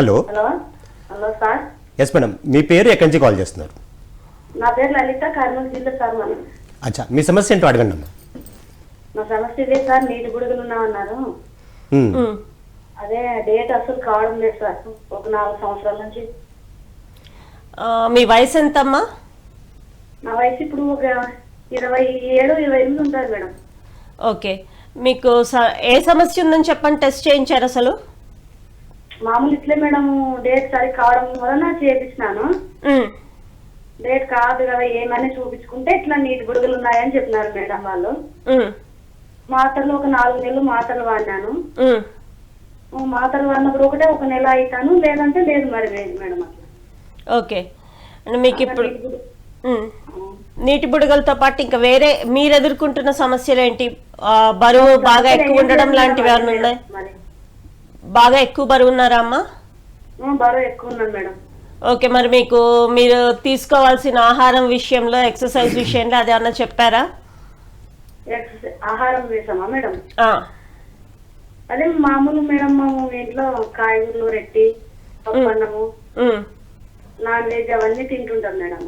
Hello. Hello. Hello sir. Yes madam మీ పేరు ఎక్కడి నుంచి కాల్ చేస్తున్నారు? నా పేరు లలిత కర్నూలు జిల్లా సార్ మనం. అచ్చా. మీ సమస్య ఏంటో అడగండి అమ్మా. నా సమస్య ఇదే సార్. నీటి బుడుగులు ఉన్నామన్నారు. ఉమ్. అదే డేట్ అసలు కావడం లేదు సార్. ఒక నాలుగు సంవత్సరాల నుంచి. ఆ, మీ వయసు ఎంతమ్మా? నా వయసు ఇప్పుడు ఒక ఇరవై ఏడు ఇరవై ఎనిమిది ఉంటుంది మేడం. ఓకే. మీకు స- ఏ సమస్య ఉందని చెప్పండి. టెస్ట్ చేయించారు అసలు? మామూలు ఇట్లే మేడం డేట్ సరి కావడం వలన చేపించినాను. డేట్ కాదు కదా ఏమని చూపించుకుంటే ఇట్లా నీటి బుడుగులు ఉన్నాయని చెప్పినారు మేడం వాళ్ళు. మాత్రలు ఒక నాలుగు నెలలు మాత్రలు వాడినాను. మాత్రలు వాడినప్పుడు ఒకటే ఒక నెల అవుతాను లేదంటే లేదు మరి లేదు మేడం అట్లా. ఓకే. మీకు ఇప్పుడు నీటి బుడగలతో పాటు ఇంకా వేరే మీరు ఎదుర్కొంటున్న సమస్యలు ఏంటి? బరువు బాగా ఎక్కువ ఉండడం లాంటివి ఏమైనా ఉన్నాయి? బాగా ఎక్కువ బరువు ఉన్నారా అమ్మా? బరువు ఎక్కువ ఉన్నాను మేడం. ఓకే మరి మీకు మీరు తీసుకోవాల్సిన ఆహారం విషయంలో ఎక్సర్సైజ్ విషయంలో అది ఏమన్నా చెప్పారా? ఆహారం వేసామా మేడం? అదే మామూలు మేడం మేము ఇంట్లో కాయగూరలు రెట్టి పప్పు అన్నము ఉమ్, నాన్ వెజ్ అవన్నీ తింటుంటాం మేడం.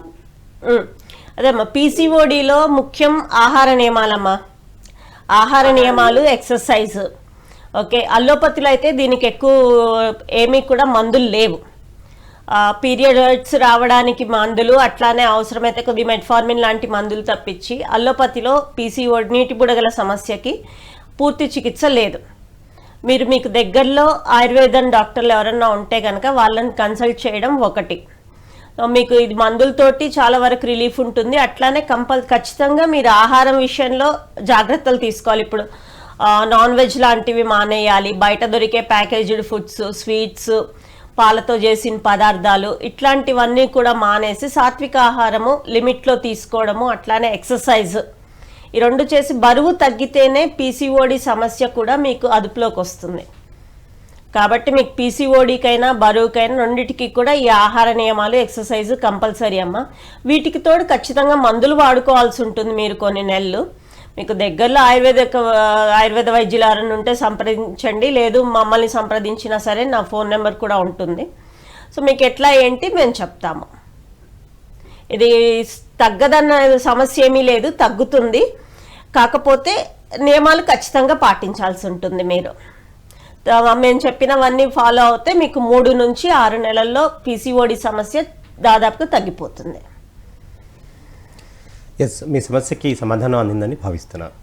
అదేమ్మా పీసీఓడిలో ముఖ్యం ఆహార నియమాలమ్మా. ఆహార నియమాలు ఎక్సర్సైజ్. ఓకే అల్లోపతిలో అయితే దీనికి ఎక్కువ ఏమీ కూడా మందులు లేవు. పీరియడ్స్ రావడానికి మందులు అట్లానే అవసరమైతే కొద్ది మెట్ఫార్మిన్ లాంటి మందులు తప్పించి అల్లోపతిలో పీసీఓ నీటి బుడగల సమస్యకి పూర్తి చికిత్స లేదు. మీరు మీకు దగ్గరలో ఆయుర్వేదం డాక్టర్లు ఎవరన్నా ఉంటే కనుక వాళ్ళని కన్సల్ట్ చేయడం ఒకటి. మీకు ఇది మందులతోటి చాలా వరకు రిలీఫ్ ఉంటుంది. అట్లానే కంపల్ ఖచ్చితంగా మీరు ఆహారం విషయంలో జాగ్రత్తలు తీసుకోవాలి. ఇప్పుడు నాన్ వెజ్ లాంటివి మానేయాలి. బయట దొరికే ప్యాకేజ్డ్ ఫుడ్స్ స్వీట్స్ పాలతో చేసిన పదార్థాలు ఇట్లాంటివన్నీ కూడా మానేసి సాత్విక ఆహారము లిమిట్లో తీసుకోవడము అట్లానే ఎక్సర్సైజ్. ఈ రెండు చేసి బరువు తగ్గితేనే పీసీఓడి సమస్య కూడా మీకు అదుపులోకి వస్తుంది. కాబట్టి మీకు పీసీఓడికైనా బరువుకైనా రెండిటికి కూడా ఈ ఆహార నియమాలు ఎక్సర్సైజ్ కంపల్సరీ అమ్మ. వీటికి తోడు ఖచ్చితంగా మందులు వాడుకోవాల్సి ఉంటుంది మీరు కొన్ని నెలలు. మీకు దగ్గరలో ఆయుర్వేద ఆయుర్వేద వైద్యులు ఎవరైనా ఉంటే సంప్రదించండి. లేదు మమ్మల్ని సంప్రదించినా సరే నా ఫోన్ నెంబర్ కూడా ఉంటుంది. సో మీకు ఎట్లా ఏంటి మేము చెప్తాము. ఇది తగ్గదన్న సమస్య ఏమీ లేదు తగ్గుతుంది. కాకపోతే నియమాలు ఖచ్చితంగా పాటించాల్సి ఉంటుంది మీరు. మేము చెప్పినవన్నీ ఫాలో అవుతే మీకు మూడు నుంచి ఆరు నెలల్లో పీసీఓడి సమస్య దాదాపుగా తగ్గిపోతుంది. ఎస్ మీ సమస్యకి సమాధానం అందిందని భావిస్తున్నాను.